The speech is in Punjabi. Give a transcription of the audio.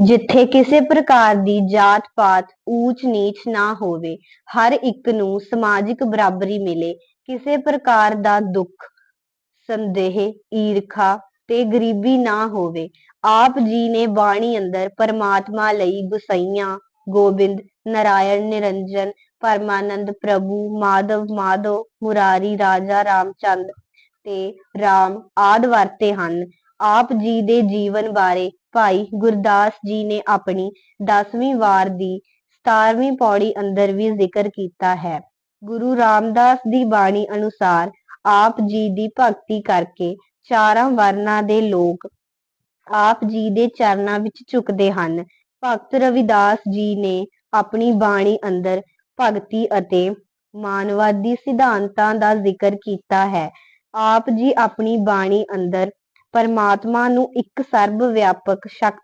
ਜਿੱਥੇ ਕਿਸੇ ਪ੍ਰਕਾਰ ਦੀ ਜਾਤ-ਪਾਤ, ਊਚ-ਨੀਚ ਨਾ ਹੋਵੇ, ਹਰ ਇੱਕ ਨੂੰ ਸਮਾਜਿਕ ਬਰਾਬਰੀ ਮਿਲੇ, ਕਿਸੇ ਪ੍ਰਕਾਰ ਦਾ ਦੁੱਖ, ਸੰਦੇਹ, ਈਰਖਾ ਤੇ ਗਰੀਬੀ ਨਾ ਹੋਵੇ। ਆਪ ਜੀ ਨੇ ਬਾਣੀ ਅੰਦਰ ਪਰਮਾਤਮਾ ਲਈ ਗੋਸਾਈਆਂ, ਗੋਬਿੰਦ, ਨਰਾਇਣ, ਨਿਰੰਜਨ, ਪਰਮਾਨੰਦ, ਪ੍ਰਭੂ, ਮਾਧਵ, ਮਾਧੋ, ਮੁਰਾਰੀ, ਰਾਜਾ ਰਾਮਚੰਦ ਤੇ ਰਾਮ ਆਦਿ ਵਰਤੇ ਹਨ। ਆਪ ਜੀ ਦੇ ਜੀਵਨ ਬਾਰੇ ਭਾਈ ਗੁਰਦਾਸ ਜੀ ਨੇ ਆਪਣੀ ਦਸਵੀਂ ਵਾਰ ਦੀ ਸਤਾਰਵੀਂ ਪੌੜੀ ਅੰਦਰ ਵੀ ਜ਼ਿਕਰ ਕੀਤਾ ਹੈ। ਗੁਰੂ ਰਾਮਦਾਸ ਦੀ ਬਾਣੀ ਅਨੁਸਾਰ ਆਪ ਜੀ ਦੀ ਭਗਤੀ ਕਰਕੇ ਚਾਰਾਂ ਵਰਨਾਂ ਦੇ ਲੋਕ ਆਪ ਜੀ ਦੇ ਚਰਨਾਂ ਵਿੱਚ ਝੁਕਦੇ ਹਨ। ਭਗਤ ਰਵਿਦਾਸ ਜੀ ਨੇ ਆਪਣੀ ਬਾਣੀ ਅੰਦਰ ਭਗਤੀ ਅਤੇ ਮਾਨਵਾਦੀ ਸਿਧਾਂਤਾਂ ਦਾ ਜ਼ਿਕਰ ਕੀਤਾ ਹੈ। ਆਪ ਜੀ ਆਪਣੀ ਬਾਣੀ ਅੰਦਰ ਪਰਮਾਤਮਾ ਨੂੰ ਇੱਕ ਸਰਬ ਵਿਆਪਕ ਸ਼ਕਤੀ